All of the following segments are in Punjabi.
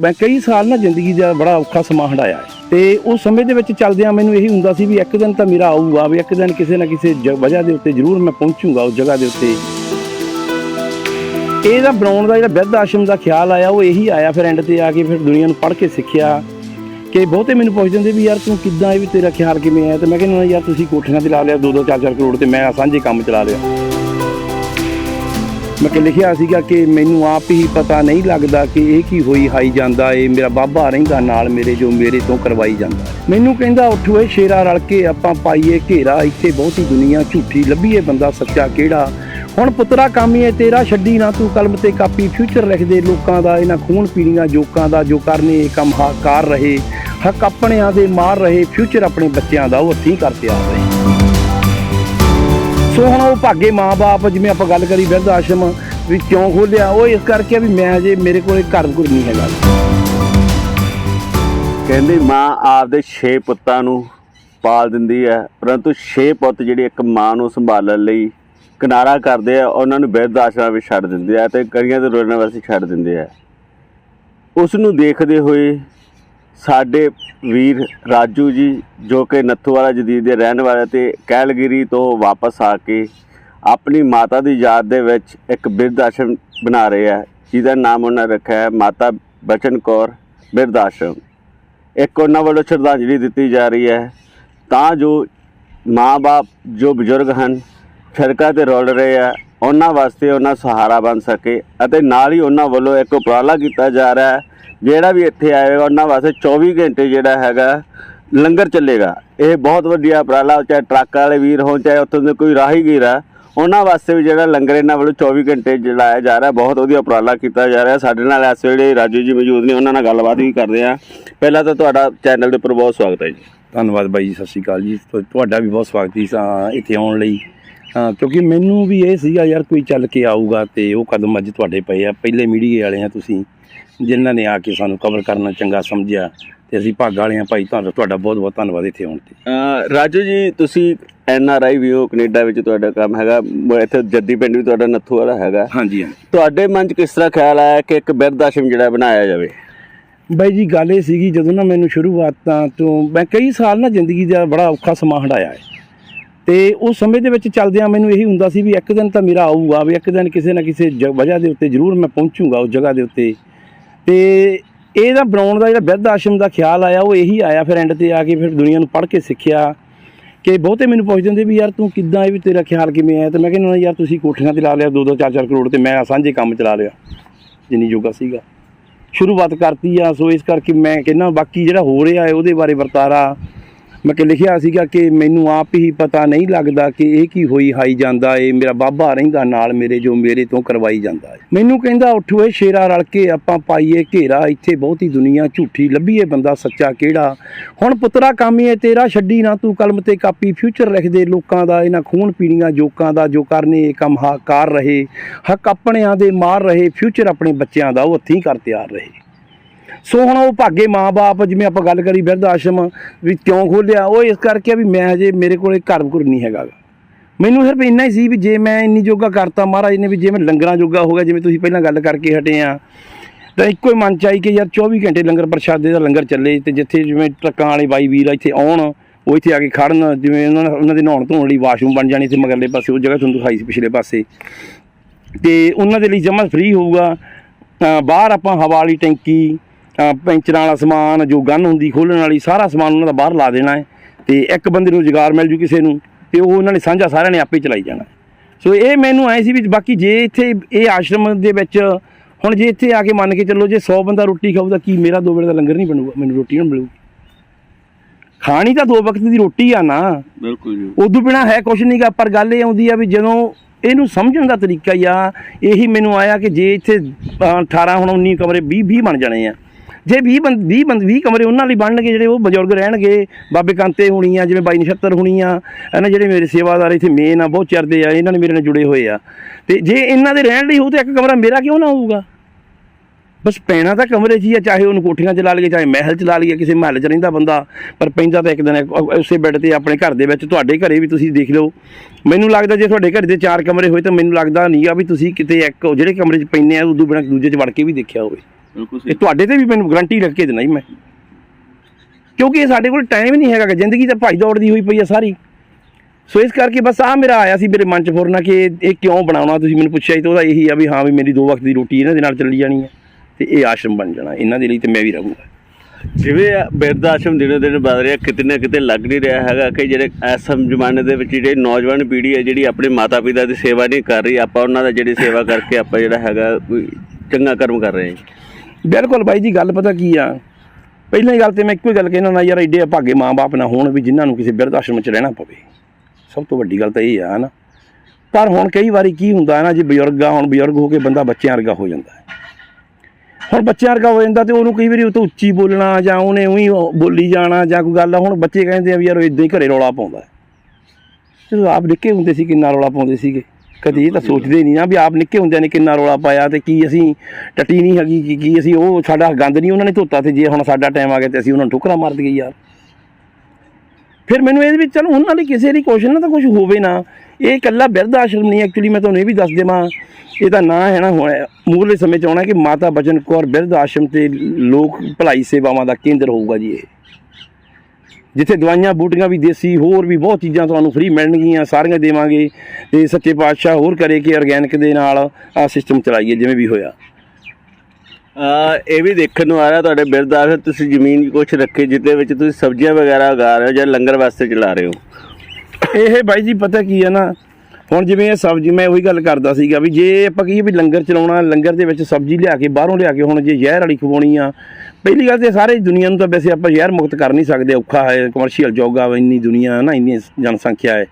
ਮੈਂ ਕਈ ਸਾਲ ਨਾ ਜ਼ਿੰਦਗੀ ਦਾ ਬੜਾ ਔਖਾ ਸਮਾਂ ਹੰਡਾਇਆ ਹੈ। ਤੇ ਉਸ ਸਮੇਂ ਦੇ ਵਿੱਚ ਚੱਲਦਿਆਂ ਮੈਨੂੰ ਇਹੀ ਹੁੰਦਾ ਸੀ ਵੀ ਇੱਕ ਦਿਨ ਤਾਂ ਮੇਰਾ ਆਊਗਾ, ਵੀ ਇੱਕ ਦਿਨ ਕਿਸੇ ਨਾ ਕਿਸੇ ਜ- ਵਜ੍ਹਾ ਦੇ ਉੱਤੇ ਜ਼ਰੂਰ ਮੈਂ ਪਹੁੰਚੂਗਾ ਉਸ ਜਗ੍ਹਾ ਦੇ ਉੱਤੇ। ਇਹਦਾ ਬਣਾਉਣ ਦਾ ਜਿਹੜਾ ਬਿਰਧ ਆਸ਼ਰਮ ਦਾ ਖਿਆਲ ਆਇਆ, ਉਹ ਇਹੀ ਆਇਆ ਫਿਰ ਐਂਡ ਤੇ ਆ ਕੇ ਫਿਰ ਦੁਨੀਆ ਨੂੰ ਪੜ੍ਹ ਕੇ ਸਿੱਖਿਆ। ਕਿ ਬਹੁਤੇ ਮੈਨੂੰ ਪੁੱਛਦੇ ਹੁੰਦੇ ਵੀ ਯਾਰ ਤੂੰ ਕਿੱਦਾਂ ਇਹ ਵੀ ਤੇਰਾ ਖਿਆਲ ਕਿਵੇਂ ਆਇਆ ਤੇ ਮੈਂ ਕਹਿੰਦਾ, ਯਾਰ ਤੁਸੀਂ ਕੋਠੀਆਂ ਤੇ ਲਾ ਲਿਆ 2-2 4-4 ਕਰੋੜ ਤੇ ਮੈਂ ਸਾਂਝੇ ਕੰਮ ਚਲਾ ਲਿਆ। ਮੈਂ ਕਿ ਲਿਖਿਆ ਸੀਗਾ ਕਿ ਮੈਨੂੰ ਆਪ ਹੀ ਪਤਾ ਨਹੀਂ ਲੱਗਦਾ ਕਿ ਇਹ ਕੀ ਹੋਈ, ਹਾਈ ਜਾਂਦਾ ਏ, ਮੇਰਾ ਬਾਬਾ ਰਹਿੰਦਾ ਨਾਲ ਮੇਰੇ ਜੋ ਮੇਰੇ ਤੋਂ ਕਰਵਾਈ ਜਾਂਦਾ ਮੈਨੂੰ ਕਹਿੰਦਾ, ਉੱਠ ਓਏ ਸ਼ੇਰਾ ਰਲ ਕੇ ਆਪਾਂ ਪਾਈਏ ਘੇਰਾ, ਇੱਥੇ ਬਹੁਤੀ ਦੁਨੀਆ ਝੂਠੀ, ਲੱਭੀਏ ਬੰਦਾ ਸੱਚਾ ਕਿਹੜਾ? ਹੁਣ ਪੁੱਤਰਾ ਕਾਮੀਏ ਤੇਰਾ, ਛੱਡੀ ਨਾ ਤੂੰ ਕਲਮ ਤੇ ਕਾਪੀ ਫਿਊਚਰ ਲਿਖਦੇ ਲੋਕਾਂ ਦਾ, ਇਹਨਾਂ ਖੂਨ ਪੀਣੀਆਂ ਜੋਕਾਂ ਦਾ, ਜੋ ਕਰਨੇ ਇਹ ਕੰਮ ਹਾਕਾਰ ਰਹੇ, ਹੱਕ ਆਪਣਿਆਂ ਦੇ ਮਾਰ ਰਹੇ ਫਿਊਚਰ ਆਪਣੇ ਬੱਚਿਆਂ ਦਾ ਉਹ ਹੱਥੀਂ ਕਰ ਤਿਆਰ ਰਹੇ। ਸੋ ਹੁਣ ਉਹ ਭਾਗੇ ਮਾਪੇ ਜਿਵੇਂ ਆਪਾਂ ਗੱਲ ਕਰੀ ਬਿਰਧ ਆਸ਼ਰਮ ਵੀ ਕਿਉਂ ਖੋਲਿਆ, ਉਹ ਇਸ ਕਰਕੇ ਵੀ ਮੈਂ ਅਜੇ ਮੇਰੇ ਕੋਲ ਘਰ ਘੁਰ ਨਹੀਂ ਹੈਗਾ। ਕਹਿੰਦੀ ਮਾਂ ਆਪਦੇ 6 ਪੁੱਤਾਂ ਨੂੰ ਪਾਲ ਦਿੰਦੀ ਹੈ, ਪਰੰਤੂ 6 ਪੁੱਤ ਜਿਹੜੇ ਇੱਕ ਮਾਂ ਨੂੰ ਸੰਭਾਲਣ ਲਈ ਕਿਨਾਰਾ ਕਰਦੇ ਆ, ਉਹਨਾਂ ਨੂੰ ਬਿਰਧ ਆਸ਼ਰਮ ਵਿੱਚ ਛੱਡ ਦਿੰਦੇ ਆ ਤੇ ਕਈਆਂ ਦੇ ਰੋਣ ਵਾਸਤੇ ਛੱਡ ਦਿੰਦੇ ਆ। ਉਸ ਨੂੰ ਦੇਖਦੇ ਹੋਏ ਸਾਡੇ ਵੀਰ ਰਾਜੂ ਜੀ, ਜੋ ਕਿ ਨੱਥੂਵਾਲਾ ਜਦੀਦ ਦੇ ਰਹਿਣ ਵਾਲੇ ਤੇ ਕੈਲਗਰੀ ਤੋਂ ਵਾਪਸ ਆ ਕੇ ਆਪਣੀ ਮਾਤਾ ਦੀ ਯਾਦ ਦੇ ਵਿੱਚ ਇੱਕ ਬਿਰਧ ਆਸ਼ਰਮ ਬਣਾ ਰਹੇ ਹੈ ਜਿਹਦਾ ਨਾਮ ਉਹਨਾਂ ਰੱਖਿਆ ਹੈ ਮਾਤਾ ਬਚਨ ਕੌਰ ਬਿਰਧ ਆਸ਼ਰਮ ਇੱਕ ਉਹਨਾਂ ਵੱਲੋਂ ਸ਼ਰਧਾਂਜਲੀ ਦਿੱਤੀ ਜਾ ਰਹੀ ਹੈ। ਤਾਂ ਜੋ ਮਾਂ-ਬਾਪ ਜੋ ਬਜ਼ੁਰਗ ਹਨ ਸੜਕਾਂ ਤੇ ਰੋਲ ਰਹੇ ਆ, ਉਹਨਾਂ ਵਾਸਤੇ ਉਹਨਾਂ ਸਹਾਰਾ ਬਣ ਸਕੇ ਅਤੇ ਨਾਲ ਹੀ ਉਹਨਾਂ ਵੱਲੋਂ ਇੱਕ ਉਪਰਾਲਾ ਕੀਤਾ ਜਾ ਰਿਹਾ ਹੈ ਜਿਹੜਾ ਵੀ ਇੱਥੇ ਆਏਗਾ, ਉਹਨਾਂ ਵਾਸਤੇ 24 ਘੰਟੇ ਜਿਹੜਾ ਹੈਗਾ, ਲੰਗਰ ਚੱਲੇਗਾ। ਇਹ ਬਹੁਤ ਵਧੀਆ ਉਪਰਾਲਾ, ਚਾਹੇ ਟਰੱਕ ਵਾਲੇ ਵੀਰ ਹੋਣ, ਚਾਹੇ ਉੱਥੋਂ ਦੇ ਕੋਈ ਰਾਹੀਗੀਰ ਆ, ਉਹਨਾਂ ਵਾਸਤੇ ਵੀ ਜਿਹੜਾ ਲੰਗਰ ਇਹਨਾਂ ਵੱਲੋਂ 24 ਘੰਟੇ ਚਲਾਇਆ ਜਾ ਰਿਹਾ। ਬਹੁਤ ਵਧੀਆ ਉਪਰਾਲਾ ਕੀਤਾ ਜਾ ਰਿਹਾ। ਸਾਡੇ ਨਾਲ ਇਸ ਵੇਲੇ ਰਾਜੂ ਜੀ ਮੌਜੂਦ ਨੇ, ਉਹਨਾਂ ਨਾਲ ਗੱਲਬਾਤ ਵੀ ਕਰਦੇ ਆ ਪਹਿਲਾਂ ਤਾਂ ਤੁਹਾਡਾ ਚੈਨਲ ਦੇ ਉੱਪਰ ਬਹੁਤ ਸਵਾਗਤ ਹੈ ਜੀ। ਧੰਨਵਾਦ ਬਾਈ ਜੀ, ਸਤਿ ਸ਼੍ਰੀ ਅਕਾਲ ਜੀ। ਤੁਹਾਡਾ ਵੀ ਬਹੁਤ ਸਵਾਗਤ ਜੀ ਇੱਥੇ ਆਉਣ ਲਈ। ਹਾਂ ਕਿਉਂਕਿ ਮੈਨੂੰ ਵੀ ਇਹ ਸੀਗਾ ਯਾਰ ਕੋਈ ਚੱਲ ਕੇ ਆਊਗਾ ਤੇ ਉਹ ਕਦਮ ਅੱਜ ਤੁਹਾਡੇ ਪਏ ਆ। ਪਹਿਲੇ ਮੀਡੀਏ ਵਾਲੇ ਆ ਤੁਸੀਂ ਜਿਨ੍ਹਾਂ ਨੇ ਆ ਕੇ ਸਾਨੂੰ ਕਵਰ ਕਰਨਾ ਚੰਗਾ ਸਮਝਿਆ ਤੇ ਅਸੀਂ ਭਾਗ ਵਾਲੇ ਆ। ਭਾਈ ਤੁਹਾਨੂੰ ਤੁਹਾਡਾ ਬਹੁਤ ਬਹੁਤ ਧੰਨਵਾਦ ਇੱਥੇ ਆਉਣ ਤੇ। ਰਾਜੂ ਜੀ ਤੁਸੀਂ ਐਨ ਆਰ ਆਈ ਵੀ ਹੋ ਕੈਨੇਡਾ ਵਿੱਚ ਤੁਹਾਡਾ ਕੰਮ ਹੈਗਾ ਇੱਥੇ ਜੱਦੀ ਪਿੰਡ ਵੀ ਤੁਹਾਡਾ ਨੱਥੂ ਵਾਲਾ ਹੈਗਾ। ਹਾਂਜੀ ਹਾਂ ਤੁਹਾਡੇ ਮਨ 'ਚ ਕਿਸ ਤਰ੍ਹਾਂ ਖਿਆਲ ਆਇਆ ਕਿ ਇੱਕ ਬਿਰਧ ਆਸ਼ਰਮ ਜਿਹੜਾ ਬਣਾਇਆ ਜਾਵੇ? ਬਾਈ ਜੀ ਗੱਲ ਇਹ ਸੀਗੀ ਜਦੋਂ ਨਾ ਮੈਨੂੰ ਸ਼ੁਰੂਆਤਾਂ ਤੋਂ ਮੈਂ ਕਈ ਸਾਲ ਨਾ ਜ਼ਿੰਦਗੀ ਦਾ ਬੜਾ ਔਖਾ ਸਮਾਂ ਹੰਡਾਇਆ ਹੈ। ਤੇ ਉਸ ਸਮੇਂ ਦੇ ਵਿੱਚ ਚੱਲਦਿਆਂ ਮੈਨੂੰ ਇਹੀ ਹੁੰਦਾ ਸੀ ਵੀ ਇੱਕ ਦਿਨ ਤਾਂ ਮੇਰਾ ਆਊਗਾ, ਵੀ ਇੱਕ ਦਿਨ ਕਿਸੇ ਨਾ ਕਿਸੇ ਜ- ਵਜ੍ਹਾ ਦੇ ਉੱਤੇ ਜ਼ਰੂਰ ਮੈਂ ਪਹੁੰਚੂਗਾ ਉਸ ਜਗ੍ਹਾ ਦੇ ਉੱਤੇ। ਤੇ ਇਹਦਾ ਬਣਾਉਣ ਦਾ ਜਿਹੜਾ ਬਿਰਧ ਆਸ਼ਰਮ ਦਾ ਖਿਆਲ ਆਇਆ, ਉਹ ਇਹੀ ਆਇਆ ਫਿਰ ਐਂਡ ਤੇ ਆ ਕੇ ਫਿਰ ਦੁਨੀਆ ਨੂੰ ਪੜ੍ਹ ਕੇ ਸਿੱਖਿਆ। ਕਿ ਬਹੁਤੇ ਮੈਨੂੰ ਪੁੱਛਦੇ ਹੁੰਦੇ ਵੀ ਯਾਰ ਤੂੰ ਕਿੱਦਾਂ ਇਹ ਵੀ ਤੇਰਾ ਖਿਆਲ ਕਿਵੇਂ ਆਇਆ? ਤੇ ਮੈਂ ਕਹਿੰਦਾ, ਯਾਰ ਤੁਸੀਂ ਕੋਠੀਆਂ ਤੇ ਲਾ ਲਿਆ 2-2 4-4 ਕਰੋੜ ਤੇ ਮੈਂ ਸਾਂਝੇ ਕੰਮ ਚਲਾ ਲਿਆ, ਜਿੰਨੀ ਜੋਗਾ ਸੀਗਾ। ਸ਼ੁਰੂਆਤ ਕਰਤੀ ਆ, ਸੋ ਇਸ ਕਰਕੇ ਮੈਂ ਕਹਿੰਦਾ, ਬਾਕੀ ਜਿਹੜਾ ਹੋ ਰਿਹਾ ਹੈ, ਉਹਦੇ ਬਾਰੇ ਵਰਤਾਰਾ। ਮੈਂ ਕਿ ਲਿਖਿਆ ਸੀਗਾ ਕਿ ਮੈਨੂੰ ਆਪ ਹੀ ਪਤਾ ਨਹੀਂ ਲੱਗਦਾ ਕਿ ਇਹ ਕੀ ਹੋਈ, ਹਾਈ ਜਾਂਦਾ ਏ, ਮੇਰਾ ਬਾਬਾ ਰਹਿੰਦਾ ਨਾਲ ਮੇਰੇ ਜੋ ਮੇਰੇ ਤੋਂ ਕਰਵਾਈ ਜਾਂਦਾ ਏ। ਮੈਨੂੰ ਕਹਿੰਦਾ, ਉੱਠੋ ਓਏ ਸ਼ੇਰਾ ਰਲ ਕੇ, ਆਪਾਂ ਪਾਈਏ ਘੇਰਾ, ਇੱਥੇ ਬਹੁਤੀ ਦੁਨੀਆ ਝੂਠੀ, ਲੱਭੀਏ ਬੰਦਾ ਸੱਚਾ ਕਿਹੜਾ? ਹੁਣ ਪੁੱਤਰਾ ਕੰਮ ਏ ਤੇਰਾ, ਛੱਡੀ ਨਾ ਤੂੰ ਕਲਮ ਤੇ ਕਾਪੀ ਫਿਊਚਰ ਲਿਖਦੇ ਲੋਕਾਂ ਦਾ, ਇਹਨਾਂ ਖੂਨ ਪੀਣੀਆਂ ਜੋਕਾਂ ਦਾ, ਜੋ ਕਰਨੇ ਇਹ ਕੰਮ ਹਾ, ਕਰ ਰਹੇ। ਹੱਕ ਆਪਣਿਆਂ ਦੇ ਮਾਰ ਰਹੇ ਫਿਊਚਰ ਆਪਣੇ ਬੱਚਿਆਂ ਦਾ, ਉਹ ਹੱਥੀਂ ਕਰ ਤਿਆਰ ਰਹੇ। ਸੋ ਹੁਣ ਉਹ ਭਾਗੇ ਮਾਪੇ ਜਿਵੇਂ ਆਪਾਂ ਗੱਲ ਕਰੀ ਬਿਰਧ ਆਸ਼ਰਮ, ਵੀ ਕਿਉਂ ਖੋਲਿਆ ਉਹ ਇਸ ਕਰਕੇ ਵੀ ਮੈਂ ਹਜੇ ਮੇਰੇ ਕੋਲੇ ਘਰ ਘੁਰ ਨਹੀਂ ਹੈਗਾ। ਮੈਨੂੰ ਸਿਰਫ ਇੰਨਾ ਹੀ ਸੀ ਵੀ ਜੇ ਮੈਂ ਇੰਨੀ ਜੋਗਾ ਕਰਤਾ ਮਹਾਰਾਜ ਨੇ ਵੀ ਜੇ ਮੈਂ ਲੰਗਰਾਂ ਜੋਗਾ ਹੋ ਗਿਆ, ਜਿਵੇਂ ਤੁਸੀਂ ਪਹਿਲਾਂ ਗੱਲ ਕਰਕੇ ਹਟੇ ਆ, ਤਾਂ ਇੱਕੋ ਹੀ ਮਨ ਚ ਆਈ ਕਿ ਯਾਰ 24 ਘੰਟੇ ਲੰਗਰ ਪ੍ਰਸ਼ਾਦੇ ਦਾ ਲੰਗਰ ਚੱਲੇ ਤੇ ਜਿੱਥੇ ਜਿਵੇਂ ਟਰੱਕਾਂ ਵਾਲੇ ਬਾਈ ਵੀਰ ਇੱਥੇ ਆਉਣ, ਉਹ ਇੱਥੇ ਆ ਕੇ ਖੜਨ, ਜਿਵੇਂ ਉਹਨਾਂ ਉਹਨਾਂ ਦੇ ਨਹਾਉਣ ਧੋਣ ਲਈ ਵਾਸ਼ਰੂਮ ਬਣ ਜਾਣੀ ਸੀ ਮਗਰਲੇ ਪਾਸੇ, ਉਹ ਜਗ੍ਹਾ ਤੁਹਾਨੂੰ ਦਿਖਾਈ ਸੀ ਪਿਛਲੇ ਪਾਸੇ। ਤੇ ਉਹਨਾਂ ਦੇ ਲਈ ਜਮਾ ਫ੍ਰੀ ਹੋਊਗਾ। ਬਾਹਰ ਆਪਾਂ ਹਵਾ ਵਾਲੀ ਟੈਂਕੀ ਪੈਂਚਰਾਂ ਵਾਲਾ ਸਮਾਨ ਜੋ ਗਨ ਹੁੰਦੀ ਖੋਲਣ ਵਾਲੀ ਸਾਰਾ ਸਮਾਨ ਉਹਨਾਂ ਦਾ ਬਾਹਰ ਲਾ ਦੇਣਾ ਹੈ ਤੇ ਇੱਕ ਬੰਦੇ ਨੂੰ ਰੁਜ਼ਗਾਰ ਮਿਲ ਜੂ ਕਿਸੇ ਨੂੰ ਤੇ ਉਹ ਉਹਨਾਂ ਨੇ ਸਾਂਝਾ ਸਾਰਿਆਂ ਨੇ ਆਪੇ ਚਲਾਈ ਜਾਣਾ। ਸੋ ਇਹ ਮੈਨੂੰ ਐ ਸੀ ਵੀ ਬਾਕੀ ਜੇ ਇੱਥੇ ਇਹ ਆਸ਼ਰਮ ਦੇ ਵਿੱਚ ਹੁਣ ਜੇ ਇੱਥੇ ਆ ਕੇ ਮੰਨ ਕੇ ਚੱਲੋ ਜੇ 100 ਬੰਦਾ ਰੋਟੀ ਖਾਊਗਾ ਕੀ ਮੇਰਾ ਦੋ ਵੇਲੇ ਦਾ ਲੰਗਰ ਨਹੀਂ ਬਣੂਗਾ ਮੈਨੂੰ ਰੋਟੀ ਨਾ ਮਿਲੂਗੀ। ਖਾਣੀ ਤਾਂ ਦੋ ਵਕਤ ਦੀ ਰੋਟੀ ਆ ਨਾ। ਬਿਲਕੁਲ ਜੀ। ਉਦੋਂ ਬਿਨਾ ਹੈ ਕੁਛ ਨਹੀਂਗਾ ਪਰ ਗੱਲ ਇਹ ਆਉਂਦੀ ਆ ਵੀ ਜਦੋਂ ਇਹਨੂੰ ਸਮਝਣ ਦਾ ਤਰੀਕਾ ਹੀ ਆ ਇਹੀ ਮੈਨੂੰ ਆਇਆ ਕਿ ਜੇ ਇੱਥੇ ਅਹ, 18 ਹੁਣ 19 ਕਮਰੇ 20 20 ਬਣ ਜਾਣੇ ਆ। ਜੇ 20 ਬੰਦ 20 ਬੰਦ 20 ਕਮਰੇ ਉਹਨਾਂ ਲਈ ਬਣਨਗੇ ਜਿਹੜੇ ਉਹ ਬਜ਼ੁਰਗ ਰਹਿਣਗੇ, ਬਾਬੇ ਕਾਂਤੇ ਹੋਣੀ ਆ ਜਿਵੇਂ ਬਾਈ ਨਛੱਤਰ ਹੋਣੀ ਆ ਇਹਨਾਂ ਜਿਹੜੇ ਮੇਰੇ ਸੇਵਾਦਾਰ ਇੱਥੇ ਮੇਨ ਆ, ਬਹੁਤ ਚਿਰਦੇ ਆ, ਇਹਨਾਂ ਨੇ ਮੇਰੇ ਨਾਲ ਜੁੜੇ ਹੋਏ ਆ। ਤੇ ਜੇ ਇਹਨਾਂ ਦੇ ਰਹਿਣ ਲਈ ਹੋਊ ਤਾਂ ਇੱਕ ਕਮਰਾ ਮੇਰਾ ਕਿਉਂ ਨਾ ਹੋਊਗਾ? ਬਸ ਪੈਣਾ ਤਾਂ ਕਮਰੇ 'ਚ ਹੀ ਆ, ਚਾਹੇ ਉਹਨੂੰ ਕੋਠੀਆਂ 'ਚ ਲਾ ਲਈਏ, ਚਾਹੇ ਮਹਿਲ 'ਚ ਲਾ ਲਈਏ, ਕਿਸੇ ਮਹੱਲ 'ਚ ਰਹਿੰਦਾ ਬੰਦਾ, ਪਰ ਪੈਂਦਾ ਤਾਂ ਇੱਕ ਦਿਨ ਉਸੇ ਬੈੱਡ ਤੇ ਆਪਣੇ ਘਰ ਦੇ ਵਿੱਚ, ਤੁਹਾਡੇ ਘਰੇ ਵੀ ਤੁਸੀਂ ਦੇਖ ਲਓ। ਮੈਨੂੰ ਲੱਗਦਾ ਜੇ ਤੁਹਾਡੇ ਘਰ ਦੇ ਚਾਰ ਕਮਰੇ ਹੋਏ ਤਾਂ ਮੈਨੂੰ ਲੱਗਦਾ ਨਹੀਂ ਆ ਵੀ ਤੁਸੀਂ ਕਿਤੇ ਇੱਕ, ਜਿਹੜੇ ਕਮਰੇ 'ਚ ਪੈਂਦੇ ਆ, ਉਦੋਂ ਬਿਨਾਂ ਦੂਜੇ 'ਚ ਵੜ ਕੇ ਵੀ ਦੇਖਿਆ ਹੋਵੇ। ਬਿਲਕੁਲ ਇਹ ਤੁਹਾਡੇ ਤੇ ਵੀ ਮੈਨੂੰ ਗਾਰੰਟੀ ਰੱਖ ਕੇ ਦੇਣਾ ਜੀ ਮੈਂ। ਕਿਉਂਕਿ ਇਹ ਸਾਡੇ ਕੋਲ ਟਾਈਮ ਨਹੀਂ ਹੈਗਾ ਗਾ, ਜ਼ਿੰਦਗੀ ਤਾਂ ਭੱਜ ਦੌੜਦੀ ਹੋਈ ਪਈ ਆ ਸਾਰੀ। ਸੋ ਇਸ ਕਰਕੇ ਬਸ ਆ ਮੇਰਾ ਆਇਆ ਸੀ ਮੇਰੇ ਮਨ ਚ ਫੁਰਨਾ ਕਿ ਇਹ- ਕਿਉਂ ਬਣਾਉਣਾ ਤੁਸੀਂ ਮੈਨੂੰ ਪੁੱਛਿਆ ਸੀ ਤਾਂ ਉਹਦਾ ਇਹੀ ਆ ਵੀ ਹਾਂ ਵੀ ਮੇਰੀ ਦੋ ਵਕਤ ਦੀ ਰੋਟੀ ਇਹਨਾਂ ਦੇ ਨਾਲ ਚੱਲੀ ਜਾਣੀ ਹੈ ਤੇ ਇਹ ਆਸ਼ਰਮ ਬਣ ਜਾਣਾ ਇਹਨਾਂ ਦੇ ਲਈ ਤੇ ਮੈਂ ਵੀ ਰਹੂੰਗਾ। ਜਿਵੇਂ ਬਿਰਧ ਆਸ਼ਰਮ ਦਿਨੋ ਦਿਨ ਵੱਧ ਰਿਹਾ ਕਿਤੇ ਨਾ ਕਿਤੇ ਲੱਗ ਨਹੀਂ ਰਿਹਾ ਹੈਗਾ ਕਿ ਜਿਹੜੇ ਇਸ ਜ਼ਮਾਨੇ ਦੇ ਵਿੱਚ ਜਿਹੜੇ ਨੌਜਵਾਨ ਪੀੜ੍ਹੀ ਹੈ ਜਿਹੜੀ ਆਪਣੇ ਮਾਤਾ ਪਿਤਾ ਦੀ ਸੇਵਾ ਨਹੀਂ ਕਰ ਰਹੀ ਆਪਾਂ ਉਹਨਾਂ ਦਾ ਜਿਹੜੀ ਸੇਵਾ ਕਰਕੇ ਆਪਾਂ ਜਿਹੜਾ ਹੈਗਾ ਕੋਈ ਚੰਗਾ ਕਰਮ ਕਰ ਰਹੇ ਹਾਂ ਬਿਲਕੁਲ ਬਾਈ ਜੀ, ਗੱਲ ਪਤਾ ਕੀ ਆ? ਪਹਿਲਾਂ ਹੀ ਗੱਲ ਤੇ ਮੈਂ ਇੱਕੋ ਹੀ ਗੱਲ ਕਹਿਣਾ ਨਾ ਯਾਰ, ਐਡੇ ਭਾਗੇ ਮਾਂ-ਬਾਪ ਨਾ ਹੋਣ ਵੀ ਜਿਨ੍ਹਾਂ ਨੂੰ ਕਿਸੇ ਬਿਰਧ ਆਸ਼ਰਮ 'ਚ ਰਹਿਣਾ ਪਵੇ। ਸਭ ਤੋਂ ਵੱਡੀ ਗੱਲ ਤਾਂ ਇਹ ਆ ਨਾ ਪਰ ਹੁਣ ਕਈ ਵਾਰੀ ਕੀ ਹੁੰਦਾ ਹੈ ਨਾ ਜੇ ਬਜ਼ੁਰਗ ਆ, ਹੁਣ ਬਜ਼ੁਰਗ ਹੋ ਕੇ ਬੰਦਾ ਬੱਚਿਆਂ ਵਰਗਾ ਹੋ ਜਾਂਦਾ ਹੈ। ਹੁਣ ਬੱਚਿਆਂ ਵਰਗਾ ਹੋ ਜਾਂਦਾ ਤੇ ਉਹਨੂੰ ਕਈ ਵਾਰੀ ਉਹ ਤੋਂ ਉੱਚੀ ਬੋਲਣਾ ਜਾਂ ਉਹਨੇ ਉਹੀ ਬੋਲੀ ਜਾਣਾ ਜਾਂ ਕੋਈ ਗੱਲ ਹੁਣ ਬੱਚੇ ਕਹਿੰਦੇ ਆ ਵੀ ਯਾਰ ਉਹ ਇਦਾਂ ਹੀ ਘਰੇ ਰੌਲਾ ਪਾਉਂਦਾ ਜਦੋਂ ਆਪ ਨਿੱਕੇ ਹੁੰਦੇ ਸੀ, ਕਿੰਨਾ ਰੌਲਾ ਪਾਉਂਦੇ ਸੀਗੇ। ਕਦੀ ਇਹ ਤਾਂ ਸੋਚਦੇ ਨਹੀਂ ਨਾ ਵੀ ਆਪ ਨਿੱਕੇ ਹੁੰਦਿਆਂ ਨੇ ਕਿੰਨਾ ਰੌਲਾ ਪਾਇਆ ਤੇ ਕੀ ਅਸੀਂ ਟੱਟੀ ਨਹੀਂ ਹੈਗੀ ਕੀ ਕੀ ਅਸੀਂ ਉਹ ਸਾਡਾ ਗੰਦ ਨਹੀਂ ਉਹਨਾਂ ਨੇ ਧੋਤਾ ਤੇ ਜੇ ਹੁਣ ਸਾਡਾ ਟਾਈਮ ਆ ਗਿਆ ਤੇ ਅਸੀਂ ਉਹਨਾਂ ਨੂੰ ਠੁਕਰਾ ਮਾਰ ਦਈਏ ਯਾਰ। ਫਿਰ ਮੈਨੂੰ ਇਹਦੇ ਵਿੱਚ ਚਲੋ ਉਹਨਾਂ ਲਈ ਕਿਸੇ ਦੀ ਕੁਛ ਨਾ ਤਾਂ ਕੁਝ ਹੋਵੇ ਨਾ। ਇਹ ਇਕੱਲਾ ਬਿਰਧ ਆਸ਼ਰਮ ਨਹੀਂ ਐਕਚੁਅਲੀ ਮੈਂ ਤੁਹਾਨੂੰ ਇਹ ਵੀ ਦੱਸ ਦੇਵਾਂ ਇਹਦਾ ਨਾਂ ਹੈ ਨਾ ਹੁਣ ਮੂਰਲੇ ਸਮੇਂ ਚ ਆਉਣਾ ਕਿ ਮਾਤਾ ਬਚਨ ਕੌਰ ਬਿਰਧ ਆਸ਼ਰਮ ਤੇ ਲੋਕ ਭਲਾਈ ਸੇਵਾਵਾਂ ਦਾ ਕੇਂਦਰ ਹੋਊਗਾ ਜੀ ਇਹ। ਜਿੱਥੇ ਦਵਾਈਆਂ ਬੂਟੀਆਂ ਵੀ ਦੇਸੀ ਹੋਰ ਵੀ ਬਹੁਤ ਚੀਜ਼ਾਂ ਤੁਹਾਨੂੰ ਫ੍ਰੀ ਮਿਲਣਗੀਆਂ ਸਾਰੀਆਂ ਦੇਵਾਂਗੇ। ਤੇ ਸੱਚੇ ਪਾਤਸ਼ਾਹ ਹੋਰ ਕਰੇ ਕਿ ਆਰਗੈਨਿਕ ਦੇ ਨਾਲ ਆ ਸਿਸਟਮ ਚਲਾਈਏ ਜਿਵੇਂ ਵੀ ਹੋਇਆ। ਆ ਇਹ ਵੀ ਦੇਖਣ ਨੂੰ ਆ ਰਿਹਾ ਤੁਹਾਡੇ ਆਸ਼ਰਮ ਤੁਸੀਂ ਜ਼ਮੀਨ ਵੀ ਕੁਝ ਰੱਖੀ ਜਿਹਦੇ ਵਿੱਚ ਤੁਸੀਂ ਸਬਜ਼ੀਆਂ ਵਗੈਰਾ ਉਗਾ ਰਹੇ ਹੋ ਜਾਂ ਲੰਗਰ ਵਾਸਤੇ ਚਲਾ ਰਹੇ ਹੋ? ਇਹ ਬਾਈ ਜੀ ਪਤਾ ਕੀ ਹੈ ਨਾ ਹੁਣ ਜਿਵੇਂ ਇਹ ਸਬਜ਼ੀ, ਮੈਂ ਉਹੀ ਗੱਲ ਕਰਦਾ ਸੀਗਾ ਵੀ ਜੇ ਆਪਾਂ ਕਹੀਏ ਵੀ ਲੰਗਰ ਚਲਾਉਣਾ, ਲੰਗਰ ਦੇ ਵਿੱਚ ਸਬਜ਼ੀ ਲਿਆ ਕੇ ਬਾਹਰੋਂ ਲਿਆ ਕੇ ਹੁਣ ਜੇ ਜ਼ਹਿਰ ਵਾਲੀ ਖਵਾਉਣੀ ਆ, ਪਹਿਲੀ ਗੱਲ ਤੇ ਸਾਰੇ ਦੁਨੀਆ ਨੂੰ ਤਾਂ ਵੈਸੇ ਆਪਾਂ ਜ਼ਹਿਰ ਮੁਕਤ ਕਰ ਨਹੀਂ ਸਕਦੇ, ਔਖਾ ਹੈ ਕਮਰਸ਼ੀਅਲ ਜੋਗਾ ਇੰਨੀ ਦੁਨੀਆ ਹੈ ਨਾ, ਇੰਨੀ ਜਨਸੰਖਿਆ ਹੈ।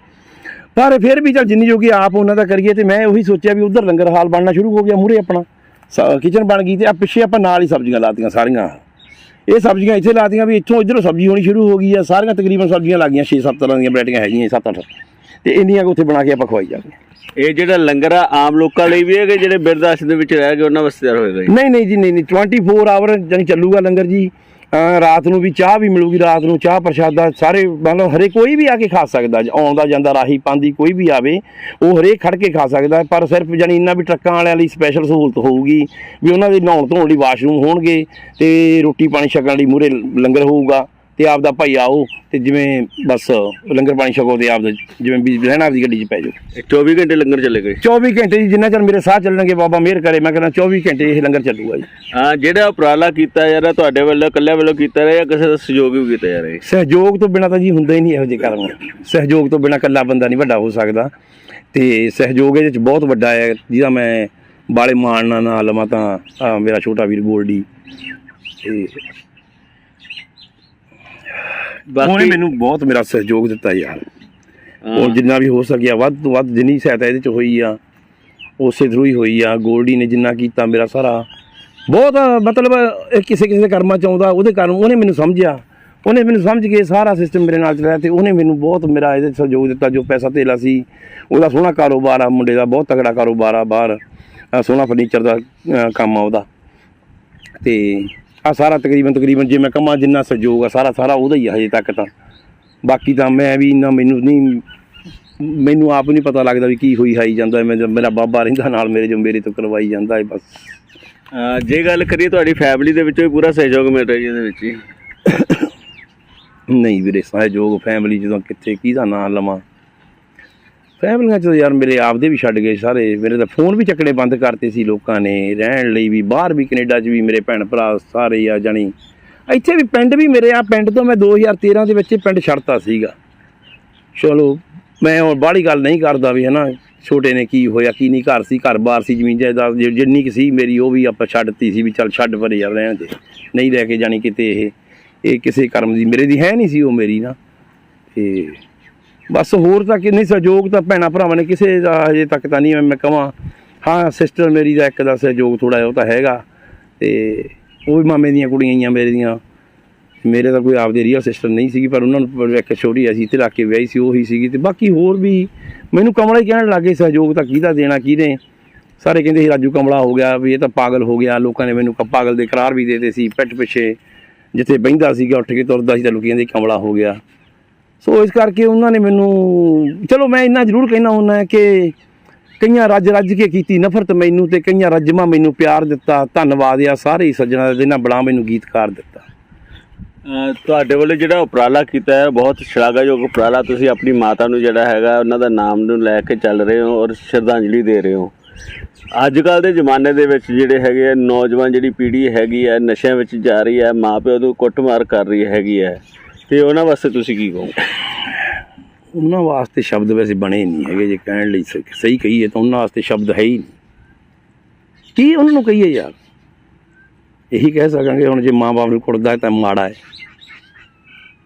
ਪਰ ਫਿਰ ਵੀ ਚੱਲ ਜਿੰਨੀ ਜੋਗੀ ਆਪ ਉਹਨਾਂ ਦਾ ਕਰੀਏ ਤੇ ਮੈਂ ਉਹੀ ਸੋਚਿਆ ਵੀ ਉਧਰ ਲੰਗਰ ਹਾਲ ਬਣਨਾ ਸ਼ੁਰੂ ਹੋ ਗਿਆ ਮੂਰੇ ਆਪਣਾ। ਕਿਚਨ ਬਣ ਗਈ ਤੇ ਆ ਪਿੱਛੇ ਆਪਾਂ ਨਾਲ ਹੀ ਸਬਜ਼ੀਆਂ ਲਾਤੀਆਂ ਸਾਰੀਆਂ। ਇਹ ਸਬਜ਼ੀਆਂ ਇੱਥੇ ਲਾਤੀਆਂ ਵੀ ਇੱਥੋਂ ਇਧਰੋਂ ਸਬਜ਼ੀ ਹੋਣੀ ਸ਼ੁਰੂ ਹੋ ਗਈ ਆ, ਸਾਰੀਆਂ ਤਕਰੀਬਨ ਸਬਜ਼ੀਆਂ ਲੱਗੀਆਂ 6-7 ਤਰ੍ਹਾਂ ਦੀਆਂ ਵੈਰਾਈਟੀਆਂ ਹੈਗੀਆਂ 7-8 ਤੇ ਇੰਨੀਆਂ ਉੱਥੇ ਬਣਾ ਕੇ ਆਪਾਂ ਖਵਾਈ ਜਾਂਦੇ ਇਹ ਜਿਹੜਾ ਲੰਗਰ ਆ ਆਮ ਲੋਕਾਂ ਲਈ ਵੀ ਹੈ ਕਿ ਜਿਹੜੇ ਬਿਰਧ ਆਸ਼ਰਮ ਦੇ ਵਿੱਚ ਰਹਿ ਗਏ ਉਹਨਾਂ ਵਾਸਤੇ ਤਿਆਰ ਹੋਏਗਾ ਜੀ ਨਹੀਂ ਨਹੀਂ ਜੀ ਨਹੀਂ ਨਹੀਂ। 24 ਆਵਰ ਜਾਨੀ ਚੱਲੂਗਾ ਲੰਗਰ ਜੀ। ਰਾਤ ਨੂੰ ਵੀ ਚਾਹ ਵੀ ਮਿਲੂਗੀ ਰਾਤ ਨੂੰ ਚਾਹ ਪ੍ਰਸ਼ਾਦਾ ਸਾਰੇ ਮਤਲਬ ਹਰੇ ਕੋਈ ਵੀ ਆ ਕੇ ਖਾ ਸਕਦਾ ਜ- ਆਉਂਦਾ ਜਾਂਦਾ ਰਾਹੀ ਪਾਂਦੀ ਕੋਈ ਵੀ ਆਵੇ ਉਹ ਹਰੇਕ ਖੜ ਕੇ ਖਾ ਸਕਦਾ। ਪਰ ਸਿਰਫ ਜਾਨੀ ਇੰਨਾ ਵੀ ਟਰੱਕਾਂ ਵਾਲਿਆਂ ਲਈ ਸਪੈਸ਼ਲ ਸਹੂਲਤ ਹੋਊਗੀ ਵੀ ਉਹਨਾਂ ਦੇ ਨਹਾਉਣ ਧੋਣ ਲਈ ਵਾਸ਼ਰੂਮ ਹੋਣਗੇ ਤੇ ਰੋਟੀ ਪਾਣੀ ਛਕਣ ਲਈ ਮੂਰੇ ਲੰਗਰ ਹੋਊਗਾ। ਤੇ ਆਪ ਦਾ ਭਾਈ ਆਓ ਤੇ ਜਿਵੇਂ ਬਸ ਲੰਗਰ ਪਾਣੀ ਛਕੋ ਤੇ ਆਪ ਦਾ ਜਿਵੇਂ ਵੀ ਰਹਿਣਾ ਆਪਦੀ ਗੱਡੀ 'ਚ ਪੈ ਜਾਓ। ਇਹ 24 ਘੰਟੇ ਲੰਗਰ ਚੱਲੇਗਾ ਜੀ 24 ਘੰਟੇ ਜੀ ਜਿੰਨਾ ਚਿਰ ਮੇਰੇ ਸਾਹ ਚੱਲਣਗੇ ਬਾਬਾ ਮਿਹਰ ਕਰੇ ਮੈਂ ਕਹਿੰਦਾ 24 ਘੰਟੇ ਇਹ ਲੰਗਰ ਚੱਲੂਗਾ ਜੀ। ਹਾਂ ਜਿਹੜਾ ਉਪਰਾਲਾ ਕੀਤਾ ਜਾ ਰਿਹਾ ਤੁਹਾਡੇ ਵੱਲੋਂ ਇਕੱਲੇ ਵੱਲੋਂ ਕੀਤਾ ਰਿਹਾ ਜਾਂ ਕਿਸੇ ਦਾ ਸਹਿਯੋਗ ਵੀ ਕੀਤਾ ਜਾ ਰਿਹਾ? ਸਹਿਯੋਗ ਤੋਂ ਬਿਨਾ ਤਾਂ ਜੀ ਹੁੰਦਾ ਹੀ ਨਹੀਂ ਇਹੋ ਜਿਹੇ ਕਰਮ। ਸਹਿਯੋਗ ਤੋਂ ਬਿਨਾ ਇਕੱਲਾ ਬੰਦਾ ਨਹੀਂ ਵੱਡਾ ਹੋ ਸਕਦਾ। ਤੇ ਸਹਿਯੋਗ ਇਹਦੇ ਵਿੱਚ ਬਹੁਤ ਵੱਡਾ ਹੈ ਜਿਹਦਾ ਮੈਂ ਬਾਲੇ ਮਾਣ ਨਾਲ ਲਵਾਂ ਤਾਂ ਮੇਰਾ ਛੋਟਾ ਵੀਰ ਗੋਲਡੀ ਤੇ ਉਹਨੇ ਮੈਨੂੰ ਬਹੁਤ ਮੇਰਾ ਸਹਿਯੋਗ ਦਿੱਤਾ ਯਾਰ। ਉਹ ਜਿੰਨਾ ਵੀ ਹੋ ਸਕਿਆ ਵੱਧ ਤੋਂ ਵੱਧ ਜਿੰਨੀ ਸਹਾਇਤਾ ਇਹਦੇ ਚ ਹੋਈ ਆ ਉਸੇ ਥਰੂ ਹੀ ਹੋਈ ਆ। ਗੋਲਡੀ ਨੇ ਜਿੰਨਾ ਕੀਤਾ ਮੇਰਾ ਸਾਰਾ। ਬਹੁਤ ਮਤਲਬ ਇਹ ਕਿਸੇ ਕਿਸੇ ਦੇ ਕਰਮਾਂ ਚ ਆਉਂਦਾ ਉਹਦੇ ਕਰਮ ਉਹਨੇ ਮੈਨੂੰ ਸਮਝਿਆ। ਉਹਨੇ ਮੈਨੂੰ ਸਮਝ ਕੇ ਸਾਰਾ ਸਿਸਟਮ ਮੇਰੇ ਨਾਲ ਚਲਾਇਆ ਤੇ ਉਹਨੇ ਮੈਨੂੰ ਬਹੁਤ ਮੇਰਾ ਇਹਦੇ ਸਹਿਯੋਗ ਦਿੱਤਾ ਜੋ ਪੈਸਾ ਧੇਲਾ ਸੀ। ਉਹਦਾ ਸੋਹਣਾ ਕਾਰੋਬਾਰ ਆ ਮੁੰਡੇ ਦਾ ਬਹੁਤ ਤਗੜਾ ਕਾਰੋਬਾਰ ਆ ਬਾਹਰ। ਸੋਹਣਾ ਫਰਨੀਚਰ ਦਾ ਕੰਮ ਆ ਉਹਦਾ। ਤੇ ਆ ਸਾਰਾ ਤਕਰੀਬਨ ਤਕਰੀਬਨ ਜੇ ਮੈਂ ਕਮਾਂ ਜਿੰਨਾ ਸਹਿਯੋਗ ਆ ਸਾਰਾ ਸਾਰਾ ਉਹਦਾ ਹੀ ਆ ਹਜੇ ਤੱਕ ਤਾਂ। ਬਾਕੀ ਤਾਂ ਮੈਂ ਵੀ ਇੰਨਾ ਮੈਨੂੰ ਨਹੀਂ ਮੈਨੂੰ ਆਪ ਨਹੀਂ ਪਤਾ ਲੱਗਦਾ ਵੀ ਕੀ ਹੋਈ ਹਾਈ ਜਾਂਦਾ ਮੈਂ ਮੇਰਾ ਬਾਬਾ ਰਹਿੰਦਾ ਨਾਲ ਮੇਰੇ ਜੋ ਮੇਰੇ ਤੋਂ ਕਰਵਾਈ ਜਾਂਦਾ ਹੈ ਬਸ। ਹਾਂ, ਜੇ ਗੱਲ ਕਰੀਏ ਤੁਹਾਡੀ ਫੈਮਿਲੀ ਦੇ ਵਿੱਚੋਂ ਵੀ ਪੂਰਾ ਸਹਿਯੋਗ ਮਿਲ ਰਿਹਾ ਜੀ ਇਹਦੇ ਵਿੱਚ ਜੀ? ਨਹੀਂ ਵੀਰੇ ਸਹਿਯੋਗ ਫੈਮਿਲੀ ਜਦੋਂ ਕਿੱਥੇ ਕਿਹਦਾ ਨਾਂ ਲਵਾਂ? ਫੈਮਲੀਆਂ ਚ ਯਾਰ ਮੇਰੇ ਆਪਦੇ ਵੀ ਛੱਡ ਗਏ ਸਾਰੇ। ਮੇਰੇ ਤਾਂ ਫੋਨ ਵੀ ਚੱਕਣੇ ਬੰਦ ਕਰਤੇ ਸੀ ਲੋਕਾਂ ਨੇ, ਰਹਿਣ ਲਈ ਵੀ, ਬਾਹਰ ਵੀ ਕੈਨੇਡਾ 'ਚ ਵੀ ਮੇਰੇ ਭੈਣ ਭਰਾ ਸਾਰੇ ਆ ਜਾਣੀ। ਇੱਥੇ ਵੀ ਪਿੰਡ ਵੀ ਮੇਰੇ ਆ, ਪਿੰਡ ਤੋਂ ਮੈਂ 2013 ਦੇ ਵਿੱਚ ਪਿੰਡ ਛੱਡਤਾ ਸੀਗਾ। ਚਲੋ, ਮੈਂ ਹੁਣ ਬਾਹਲੀ ਗੱਲ ਨਹੀਂ ਕਰਦਾ ਵੀ ਹਨਾ, ਛੋਟੇ ਨੇ ਕੀ ਹੋਇਆ, ਕੀ ਨਹੀਂ, ਘਰ ਸੀ ਘਰ-ਬਾਰ ਸੀ, ਜ਼ਮੀਨ ਜਾਇਦਾਦ ਜਿੰਨੀ ਕੁ ਸੀ ਮੇਰੀ, ਉਹ ਵੀ ਆਪਾਂ ਛੱਡਤੀ ਸੀ ਵੀ ਚੱਲ ਛੱਡ ਪਰੇ ਯਾਰ ਰਹਿਣ ਦੇ। ਨਹੀਂ ਲੈ ਕੇ ਜਾਣੀ ਕਿਤੇ ਇਹ ਇਹ ਕਿਸੇ ਕਰਮ ਦੀ, ਮੇਰੇ ਦੀ ਹੈ ਨਹੀਂ ਸੀ ਉਹ ਮੇਰੀ ਨਾ। ਤੇ ਬਸ ਹੋਰ ਤਾਂ ਕਿੰਨੀ ਸਹਿਯੋਗ ਤਾਂ ਭੈਣਾ ਭਰਾਵਾਂ ਨੇ ਕਿਸੇ ਦਾ ਹਜੇ ਤੱਕ ਤਾਂ ਨਹੀਂ, ਮੈਂ ਕਹਾਂ ਹਾਂ ਸਿਸਟਰ ਮੇਰੀ ਦਾ ਇੱਕ ਦਾ ਸਹਿਯੋਗ ਥੋੜਾ ਜਿਹਾ ਉਹ ਤਾਂ ਹੈਗਾ। ਤੇ ਉਹ ਵੀ ਮਾਮੇ ਦੀਆਂ ਕੁੜੀਆਂ ਹੀ ਆ ਮੇਰੇ ਦੀਆਂ। ਮੇਰੇ ਤਾਂ ਕੋਈ ਆਪਦੇ ਰੀਅਲ ਸਿਸਟਰ ਨਹੀਂ ਸੀਗੀ, ਪਰ ਉਹਨਾਂ ਨੂੰ ਇੱਕ ਛੋਟੀ ਅਸੀਂ ਤੇ ਲਾ ਕੇ ਵਿਆਹੀ ਸੀ, ਉਹੀ ਸੀਗੀ। ਤੇ ਬਾਕੀ ਹੋਰ ਵੀ ਮੈਨੂੰ ਕਮਲਾ ਹੀ ਕਹਿਣ ਲੱਗੇ ਸਹਿਯੋਗ ਤਾਂ ਕਿਹਦਾ ਦੇਣਾ ਕਿਹਨੇ ਸਾਰੇ ਕਹਿੰਦੇ ਸੀ, ਰਾਜੂ ਕਮਲਾ ਹੋ ਗਿਆ, ਵੀ ਇਹ ਤਾਂ ਪਾਗਲ ਹੋ ਗਿਆ। ਲੋਕਾਂ ਨੇ ਮੈਨੂੰ ਕ- ਪਾਗਲ ਦੇ ਕਰਾਰ ਵੀ ਦੇਤੇ ਸੀ, ਪਿੱਠ ਪਿੱਛੇ। ਜਿੱਥੇ ਬਹਿੰਦਾ ਸੀਗਾ, ਉੱਠ ਕੇ ਤੁਰਦਾ ਸੀ, ਤਾਂ ਲੋਕੀ ਕਹਿੰਦੇ ਕਮਲਾ ਹੋ ਗਿਆ। ਸੋ ਇਸ ਕਰਕੇ ਉਹਨਾਂ ਨੇ ਮੈਨੂੰ, ਚਲੋ ਮੈਂ ਇੰਨਾ ਜ਼ਰੂਰ ਕਹਿਣਾ ਹੁੰਦਾ ਕਿ ਕਈਆਂ ਰੱਜ ਰੱਜ ਕੇ ਕੀਤੀ ਨਫ਼ਰਤ ਮੈਨੂੰ ਤੇ ਕਈਆਂ ਰੱਜਮਾ ਮੈਨੂੰ ਪਿਆਰ ਦਿੱਤਾ, ਧੰਨਵਾਦ ਆ ਸਾਰੇ ਹੀ ਸੱਜਣਾ ਦੇ ਨਾਲ ਬੜਾ ਮੈਨੂੰ ਗੀਤਕਾਰ ਦਿੱਤਾ। ਤੁਹਾਡੇ ਵੱਲੋਂ ਜਿਹੜਾ ਉਪਰਾਲਾ ਕੀਤਾ ਹੈ, ਬਹੁਤ ਸ਼ਲਾਘਾਯੋਗ ਉਪਰਾਲਾ ਤੁਸੀਂ ਆਪਣੀ ਮਾਤਾ ਨੂੰ ਜਿਹੜਾ ਹੈਗਾ, ਉਹਨਾਂ ਦਾ ਨਾਮ ਨੂੰ ਲੈ ਕੇ ਚੱਲ ਰਹੇ ਹੋ ਔਰ ਸ਼ਰਧਾਂਜਲੀ ਦੇ ਰਹੇ ਹੋ। ਅੱਜ ਕੱਲ ਦੇ ਜ਼ਮਾਨੇ ਦੇ ਵਿੱਚ ਜਿਹੜੇ ਹੈਗੇ ਆ, ਨੌਜਵਾਨ ਜਿਹੜੀ ਪੀੜ੍ਹੀ ਹੈਗੀ ਹੈ ਨਸ਼ਿਆਂ ਵਿੱਚ ਜਾ ਰਹੀ ਹੈ ਮਾਪਿਓ ਨੂੰ ਕੁੱਟਮਾਰ ਕਰ ਰਹੀ ਹੈਗੀ ਹੈ ਤੇ ਉਹਨਾਂ ਵਾਸਤੇ ਤੁਸੀਂ ਕੀ ਕਹੋਗੇ? ਉਹਨਾਂ ਵਾਸਤੇ ਸ਼ਬਦ ਵੈਸੇ ਬਣੇ ਨਹੀਂ ਹੈਗੇ ਜੇ ਕਹਿਣ ਲਈ ਸਹੀ ਕਹੀਏ ਤਾਂ ਉਹਨਾਂ ਵਾਸਤੇ ਸ਼ਬਦ ਹੈ ਹੀ ਨਹੀਂ। ਕੀ ਉਹਨਾਂ ਨੂੰ ਕਹੀਏ ਯਾਰ? ਇਹੀ ਕਹਿ ਸਕਾਂਗੇ ਹੁਣ ਜੇ ਮਾਂ-ਬਾਪ ਨੂੰ ਕੁੱਟਦਾ ਹੈ ਤਾਂ ਮਾੜਾ ਹੈ।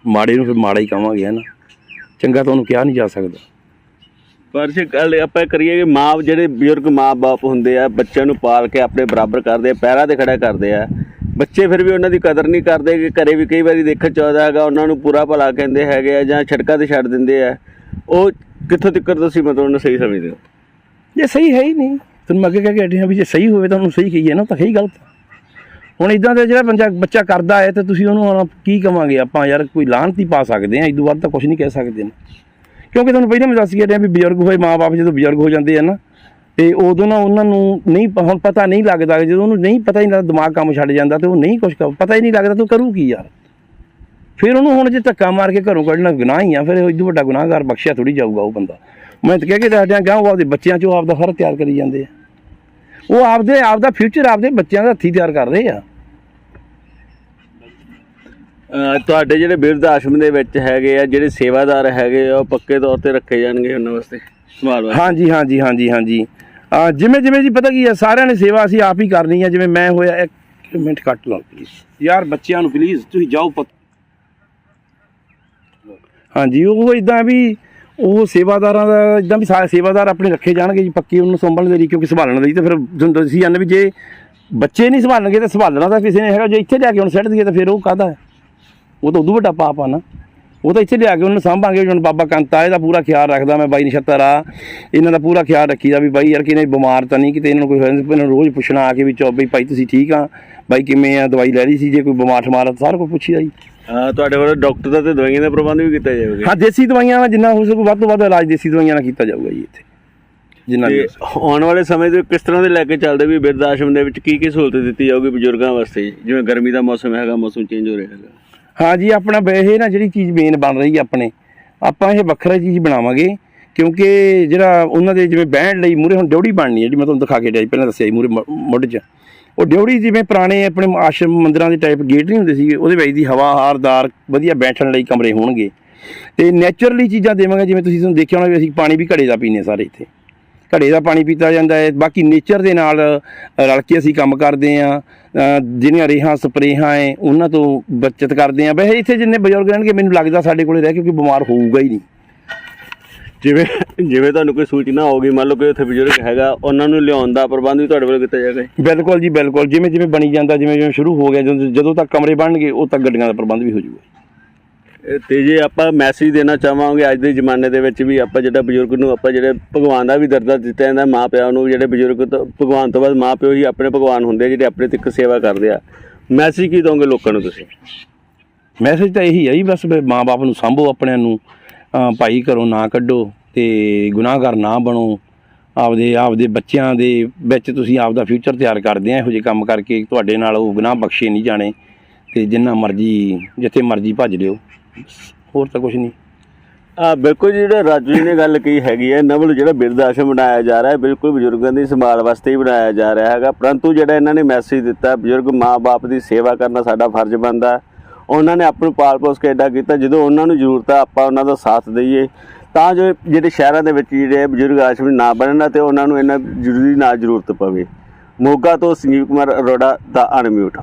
ਮਾੜੇ ਨੂੰ ਫਿਰ ਮਾੜਾ ਹੀ ਕਹਾਂਗੇ ਨਾ? ਚੰਗਾ ਤਾਂ ਉਹਨੂੰ ਕਿਹਾ ਨਹੀਂ ਜਾ ਸਕਦਾ। ਪਰ ਜੇ ਗੱਲ ਆਪਾਂ ਕਰੀਏ ਕਿ ਮਾਂ ਜਿਹੜੇ ਬਜ਼ੁਰਗ ਮਾਂ-ਬਾਪ ਹੁੰਦੇ ਆ ਬੱਚਿਆਂ ਨੂੰ ਪਾਲ ਕੇ ਆਪਣੇ ਬਰਾਬਰ ਕਰਦੇ ਆ ਪੈਰਾਂ ਤੇ ਖੜਾ ਕਰਦੇ ਆ ਬੱਚੇ ਫਿਰ ਵੀ ਉਹਨਾਂ ਦੀ ਕਦਰ ਨਹੀਂ ਕਰਦੇ ਕਿ ਘਰੇ ਵੀ ਕਈ ਵਾਰੀ ਦੇਖਣ ਚ ਆਉਂਦਾ ਹੈਗਾ, ਉਹਨਾਂ ਨੂੰ ਪੂਰਾ ਭਲਾ ਕਹਿੰਦੇ ਹੈਗੇ ਆ ਜਾਂ ਛੜਕਾਂ ਤੇ ਛੱਡ ਦਿੰਦੇ ਆ। ਉਹ ਕਿੱਥੋਂ ਤੱਕ ਤੁਸੀਂ ਮਤਲਬ ਉਹਨੂੰ ਸਹੀ ਸਮਝਦੇ ਹੋ? ਜੇ ਸਹੀ ਹੈ ਹੀ ਨਹੀਂ, ਤੁਹਾਨੂੰ ਮੈਂ ਅੱਗੇ ਕਹਿ ਕੇ ਹਟੇ ਹਾਂ ਵੀ ਜੇ ਸਹੀ ਹੋਵੇ ਤਾਂ ਉਹਨੂੰ ਸਹੀ ਕਹੀਏ ਨਾ ਤਾਂ ਸਹੀ ਗਲਤ। ਹੁਣ ਇਦਾਂ ਦੇ ਜਿਹੜਾ ਬੰਦਾ ਬੱਚਾ ਕਰਦਾ ਹੈ ਤੇ ਤੁਸੀਂ ਉਹਨੂੰ ਕੀ ਕਵਾਂਗੇ? ਆਪਾਂ ਯਾਰ ਕੋਈ ਲਾਹਨਤੀ ਪਾ ਸਕਦੇ ਆ ਤੋਂ ਵੱਧ ਤਾਂ ਕੁਝ ਨਹੀਂ ਕਹਿ ਸਕਦੇ ਨਾ। ਕਿਉਂਕਿ ਤੁਹਾਨੂੰ ਪਹਿਲਾਂ ਮੈਂ ਦੱਸ ਕੇ ਹਟਿਆ ਵੀ ਬਜ਼ੁਰਗ ਹੋਏ ਮਾਪੇ ਜਦੋਂ ਬਜ਼ੁਰਗ ਹੋ ਜਾਂਦੇ ਆ ਨਾ ਤੇ ਉਦੋਂ ਨਾ ਉਹਨਾਂ ਨੂੰ ਨਹੀਂ ਹੁਣ ਪਤਾ ਨਹੀਂ ਲੱਗਦਾ ਜਦੋਂ ਉਹਨੂੰ ਨਹੀਂ ਪਤਾ ਹੀ ਲੱਗਦਾ ਦਿਮਾਗ ਕੰਮ ਛੱਡ ਜਾਂਦਾ ਤੇ ਉਹ ਨਹੀਂ ਕੁਝ ਪਤਾ ਹੀ ਨਹੀਂ ਲੱਗਦਾ ਤੂੰ ਕਰੂ ਕੀ ਯਾਰ। ਫਿਰ ਉਹਨੂੰ ਹੁਣ ਜੇ ਧੱਕਾ ਮਾਰ ਕੇ ਘਰੋਂ ਕੱਢਣਾ ਗੁਨਾਹ ਹੀ ਆ, ਫਿਰ ਇਹ ਵੱਡਾ ਗੁਨਾਹਗਾਰ ਬਖਸ਼ਿਆ ਥੋੜੀ ਜਾਊਗਾ ਉਹ ਬੰਦਾ। ਮੈਂ ਤਾਂ ਕਹਿ ਕੇ ਦੱਸਦਿਆਂ ਗਾਂ ਉਹ ਆਪਦੇ ਬੱਚਿਆਂ ਚੋਂ ਆਪਦਾ ਹਰ ਤਿਆਰ ਕਰੀ ਜਾਂਦੇ ਆ। ਉਹ ਆਪਦੇ, ਆਪਦਾ ਫਿਊਚਰ ਆਪਦੇ ਬੱਚਿਆਂ ਦਾ ਹੱਥੀਂ ਤਿਆਰ ਕਰ ਰਹੇ ਆ ਤੁਹਾਡੇ ਜਿਹੜੇ ਬਿਰਧ ਆਸ਼ਰਮ ਦੇ ਵਿੱਚ ਹੈਗੇ ਆ, ਜਿਹੜੇ ਸੇਵਾਦਾਰ ਹੈਗੇ ਆ, ਉਹ ਪੱਕੇ ਤੌਰ ਤੇ ਰੱਖੇ ਜਾਣਗੇ ਉਹਨਾਂ ਵਾਸਤੇ। ਹਾਂਜੀ ਹਾਂਜੀ ਹਾਂਜੀ ਹਾਂਜੀ। ਆ ਜਿਵੇਂ ਜਿਵੇਂ ਜੀ ਪਤਾ ਕੀ ਆ ਸਾਰਿਆਂ ਨੇ ਸੇਵਾ ਅਸੀਂ ਆਪ ਹੀ ਕਰਨੀ ਆ ਜਿਵੇਂ ਮੈਂ ਹੋਇਆ ਇੱਕ ਮਿੰਟ ਕੱਟ ਲਓ ਪਲੀਜ਼ ਯਾਰ ਬੱਚਿਆਂ ਨੂੰ ਪਲੀਜ਼ ਤੁਸੀਂ ਜਾਓ ਪੁੱਤ। ਹਾਂਜੀ ਉਹ ਇਦਾਂ ਵੀ ਉਹ ਸੇਵਾਦਾਰਾਂ ਦਾ ਇਦਾਂ ਵੀ ਸਾਰੇ ਸੇਵਾਦਾਰ ਆਪਣੇ ਰੱਖੇ ਜਾਣਗੇ ਜੀ ਪੱਕੀ ਉਹਨੂੰ ਸੰਭਲਣ ਦੇ ਲਈ ਕਿਉਂਕਿ ਸੰਭਾਲਣ ਦੇ ਲਈ ਤੇ ਫਿਰ ਤੁਸੀਂ ਜਾਣਦੇ ਵੀ ਜੇ ਬੱਚੇ ਨਹੀਂ ਸੰਭਾਲਣਗੇ ਤਾਂ ਸੰਭਾਲਣਾ ਤਾਂ ਕਿਸੇ ਨੇ ਹੈਗਾ ਜੇ ਇੱਥੇ ਲਿਆ ਕੇ ਹੁਣ ਸੱਟ ਦਈਏ ਤਾਂ ਫਿਰ ਉਹ ਕਾਹਦਾ? ਹੈ ਉਹ ਤਾਂ ਉਦੋਂ ਵੱਡਾ ਪਾਪ ਆ ਨਾ। ਉਹ ਤਾਂ ਇੱਥੇ ਲਿਆ ਕੇ ਉਹਨੂੰ ਸਾਂਭਾਂਗੇ ਹੁਣ ਬਾਬਾ ਕੰਤਾ ਇਹਦਾ ਪੂਰਾ ਖਿਆਲ ਰੱਖਦਾ ਮੈਂ ਬਾਈ ਨਛੱਤਰ ਆ। ਇਹਨਾਂ ਦਾ ਪੂਰਾ ਖਿਆਲ ਰੱਖੀਦਾ ਵੀ ਬਾਈ ਯਾਰ ਕਿਨੇ ਬਿਮਾਰ ਤਾਂ ਨਹੀਂ ਕਿਤੇ ਇਹਨਾਂ ਨੂੰ ਕੋਈ। ਇਹਨਾਂ ਨੂੰ ਰੋਜ਼ ਪੁੱਛਣਾ ਆ ਕੇ ਵੀ ਚੋ ਬਈ ਭਾਈ ਤੁਸੀਂ ਠੀਕ ਆ? ਬਾਈ ਕਿਵੇਂ ਆ? ਦਵਾਈ ਲੈ ਲਈ ਸੀ ਜੇ ਕੋਈ ਬਿਮਾਰ ਠਮਾਰ ਤਾਂ ਸਾਰਾ ਕੁਝ ਪੁੱਛੀਦਾ ਜੀ। ਤੁਹਾਡੇ ਵੱਲੋਂ ਡਾਕਟਰ ਦਾ ਤੇ ਦਵਾਈਆਂ ਦਾ ਪ੍ਰਬੰਧ ਵੀ ਕੀਤਾ ਜਾਵੇਗਾ ਹਾਂ ਦੇਸੀ ਦਵਾਈਆਂ ਨਾਲ ਜਿੰਨਾ ਹੋ ਸਕੇ ਵੱਧ ਤੋਂ ਵੱਧ ਇਲਾਜ ਦੇਸੀ ਦਵਾਈਆਂ ਨਾਲ ਕੀਤਾ ਜਾਊਗਾ ਜੀ ਇੱਥੇ। ਜਿੰਨਾ ਵੀ ਆਉਣ ਵਾਲੇ ਸਮੇਂ ਦੇ ਕਿਸ ਤਰ੍ਹਾਂ ਦੇ ਲੈ ਕੇ ਚੱਲਦੇ ਵੀ ਬਿਰਧ ਆਸ਼ਰਮ ਦੇ ਵਿੱਚ ਕੀ ਕੀ ਸਹੂਲਤ ਦਿੱਤੀ ਜਾਊਗੀ ਬਜ਼ੁਰਗਾਂ ਵਾਸਤੇ? ਜਿਵੇਂ ਗਰਮੀ ਦਾ ਮੌਸਮ ਹੈਗਾ ਮੌਸਮ ਚੇਂਜ ਹੋ ਰਿਹਾ ਹੈਗਾ। ਹਾਂ ਜੀ ਆਪਣਾ ਇਹ ਨਾ ਜਿਹੜੀ ਚੀਜ਼ ਮੇਨ ਬਣ ਰਹੀ ਹੈ ਆਪਣੇ। ਆਪਾਂ ਇਹ ਵੱਖਰਾ ਚੀਜ਼ ਬਣਾਵਾਂਗੇ, ਕਿਉਂਕਿ ਜਿਹੜਾ ਉਹਨਾਂ ਦੇ ਜਿਵੇਂ ਬਹਿਣ ਲਈ ਮੂਰੇ ਹੁਣ ਡਿਉੜੀ ਬਣਨੀ ਹੈ ਜੀ ਮੈਂ ਤੁਹਾਨੂੰ ਦਿਖਾ ਕੇ ਜਾਈ ਪਹਿਲਾਂ ਦੱਸਿਆ ਜੀ ਮੂਰੇ ਮੁੱਢ 'ਚ। ਉਹ ਡਿਉੜੀ ਜਿਵੇਂ ਪੁਰਾਣੇ ਆਪਣੇ ਆਸ਼ਰਮ ਮੰਦਰਾਂ ਦੇ ਟਾਈਪ ਗੇਟ ਨਹੀਂ ਹੁੰਦੇ ਸੀਗੇ, ਉਹਦੇ ਵਿੱਚ ਦੀ ਹਵਾ ਹਾਰਦਾਰ, ਵਧੀਆ ਬੈਠਣ ਲਈ ਕਮਰੇ ਹੋਣਗੇ। ਤੇ ਨੇਚਰਲੀ ਚੀਜ਼ਾਂ ਦੇਵਾਂਗੇ, ਜਿਵੇਂ ਤੁਸੀਂ ਤੁਹਾਨੂੰ ਦੇਖਿਆ ਹੋਣਾ ਵੀ ਅਸੀਂ ਪਾਣੀ ਵੀ ਘੜੇ ਦਾ ਪੀਨੇ ਸਾਰੇ ਇੱਥੇ। ਘੜੇ ਦਾ ਪਾਣੀ ਪੀਤਾ ਜਾਂਦਾ ਹੈ। ਬਾਕੀ ਨੇਚਰ ਦੇ ਨਾਲ ਰਲ ਕੇ ਅਸੀਂ ਕੰਮ ਕਰਦੇ ਆ ਜਿਹੜੀਆਂ ਰੇਹਾਂ ਸਪਰੇਹਾਂ ਹੈ ਉਹਨਾਂ ਤੋਂ ਬਚਤ ਕਰਦੇ ਆ ਵੈਸੇ ਇੱਥੇ ਜਿੰਨੇ ਬਜ਼ੁਰਗ ਰਹਿਣਗੇ ਮੈਨੂੰ ਲੱਗਦਾ ਸਾਡੇ ਕੋਲੇ ਰਹਿ ਕੇ ਕੋਈ ਬਿਮਾਰ ਹੋਊਗਾ ਹੀ ਨਹੀਂ। ਜਿਵੇਂ ਜਿਵੇਂ ਤੁਹਾਨੂੰ ਕੋਈ ਸੂਚਨਾ ਹੋਗੀ ਮੰਨ ਲਓ ਕਿ ਉੱਥੇ ਬਜ਼ੁਰਗ ਹੈਗਾ ਉਹਨਾਂ ਨੂੰ ਲਿਆਉਣ ਦਾ ਪ੍ਰਬੰਧ ਵੀ ਤੁਹਾਡੇ ਵੱਲੋਂ ਕੀਤਾ ਜਾਏਗਾ ਬਿਲਕੁਲ ਜੀ ਬਿਲਕੁਲ। ਜਿਵੇਂ ਜਿਵੇਂ ਬਣੀ ਜਾਂਦਾ ਜਿਵੇਂ ਜਿਵੇਂ ਸ਼ੁਰੂ ਹੋ ਗਿਆ ਜਦੋਂ ਤੱਕ ਕਮਰੇ ਬਣਨਗੇ ਉਦੋਂ ਤੱਕ ਗੱਡੀਆਂ ਦਾ ਪ੍ਰਬੰਧ ਵੀ ਹੋ ਜਾਊਗਾ। ਤੇ ਜੇ ਆਪਾਂ ਮੈਸੇਜ ਦੇਣਾ ਚਾਹਾਂਗੇ ਅੱਜ ਦੇ ਜ਼ਮਾਨੇ ਦੇ ਵਿੱਚ ਵੀ ਆਪਾਂ ਜਿਹੜਾ ਬਜ਼ੁਰਗ ਨੂੰ ਆਪਾਂ ਜਿਹੜੇ ਭਗਵਾਨ ਦਾ ਵੀ ਦਰਜਾ ਦਿੱਤਾ ਜਾਂਦਾ ਮਾਂ ਪਿਓ ਨੂੰ ਜਿਹੜੇ ਬਜ਼ੁਰਗ ਤੋਂ ਭਗਵਾਨ ਤੋਂ ਬਾਅਦ ਮਾਂ ਪਿਓ ਹੀ ਆਪਣੇ ਭਗਵਾਨ ਹੁੰਦੇ ਆ, ਜਿਹੜੇ ਆਪਣੇ ਤੱਕ ਸੇਵਾ ਕਰਦੇ ਆ। ਮੈਸੇਜ ਕੀ ਦੋਗੇ ਲੋਕਾਂ ਨੂੰ ਤੁਸੀਂ? ਮੈਸੇਜ ਤਾਂ ਇਹੀ ਹੈ ਜੀ, ਬਸ ਵੀ ਮਾਂ-ਬਾਪ ਨੂੰ ਸੰਭੋ ਆਪਣਿਆਂ ਨੂੰ। ਭਾਈ ਘਰੋਂ ਨਾ ਕੱਢੋ ਤੇ ਗੁਨਾਹਗਰ ਨਾ ਬਣੋ। ਆਪਦੇ ਆਪਦੇ ਬੱਚਿਆਂ ਦੇ ਵਿੱਚ ਤੁਸੀਂ ਆਪਦਾ ਫਿਊਚਰ ਤਿਆਰ ਕਰਦੇ ਆ, ਇਹੋ ਜਿਹੇ ਕੰਮ ਕਰਕੇ। ਤੁਹਾਡੇ ਨਾਲ ਉਹ ਗੁਨਾਹ ਬਖਸ਼ੇ ਨਹੀਂ ਜਾਣੇ। ਤੇ ਜਿੰਨਾ ਮਰਜ਼ੀ ਜਿੱਥੇ ਮਰਜ਼ੀ ਭੱਜ ਲਿਓ। ਹੋਰ ਤਾਂ ਕੁਝ ਨਹੀਂ। ਆ ਬਿਲਕੁਲ ਜੀ, ਜਿਹੜਾ ਰਾਜੂ ਜੀ ਨੇ ਗੱਲ ਕਹੀ ਹੈਗੀ ਹੈ ਨਵਲ ਜਿਹੜਾ ਬਿਰਧ ਆਸ਼ਰਮ ਬਣਾਇਆ ਜਾ ਰਿਹਾ ਹੈ ਬਿਲਕੁਲ ਬਜ਼ੁਰਗਾਂ ਦੀ ਸੰਭਾਲ ਵਾਸਤੇ ਹੀ ਬਣਾਇਆ ਜਾ ਰਿਹਾ ਹੈਗਾ। ਪਰੰਤੂ ਜਿਹੜਾ ਇਹਨਾਂ ਨੇ ਮੈਸੇਜ ਦਿੱਤਾ ਬਜ਼ੁਰਗ ਮਾਂ-ਬਾਪ ਦੀ ਸੇਵਾ ਕਰਨਾ ਸਾਡਾ ਫਰਜ਼ ਬਣਦਾ ਉਹਨਾਂ ਨੇ ਆਪ ਨੂੰ ਪਾਲ ਪੋਸ ਕੇ ਐਡਾ ਕੀਤਾ ਜਦੋਂ ਉਹਨਾਂ ਨੂੰ ਜ਼ਰੂਰਤ ਆ ਆਪਾਂ ਉਹਨਾਂ ਦਾ ਸਾਥ ਦਈਏ। ਤਾਂ ਜੋ ਜਿਹੜੇ ਸ਼ਹਿਰਾਂ ਦੇ ਵਿੱਚ ਜਿਹੜੇ ਬਜ਼ੁਰਗ ਆਸ਼ਰਮ ਨਾ ਬਣਨ ਤੇ ਉਹਨਾਂ ਨੂੰ ਇਹਨਾਂ ਜ਼ਰੂਰੀ ਨਾ ਜ਼ਰੂਰਤ ਪਵੇ। ਮੋਗਾ ਤੋਂ ਸੰਜੀਵ ਕੁਮਾਰ ਅਰੋੜਾ ਦਾ ਅਨਮਿਊਟ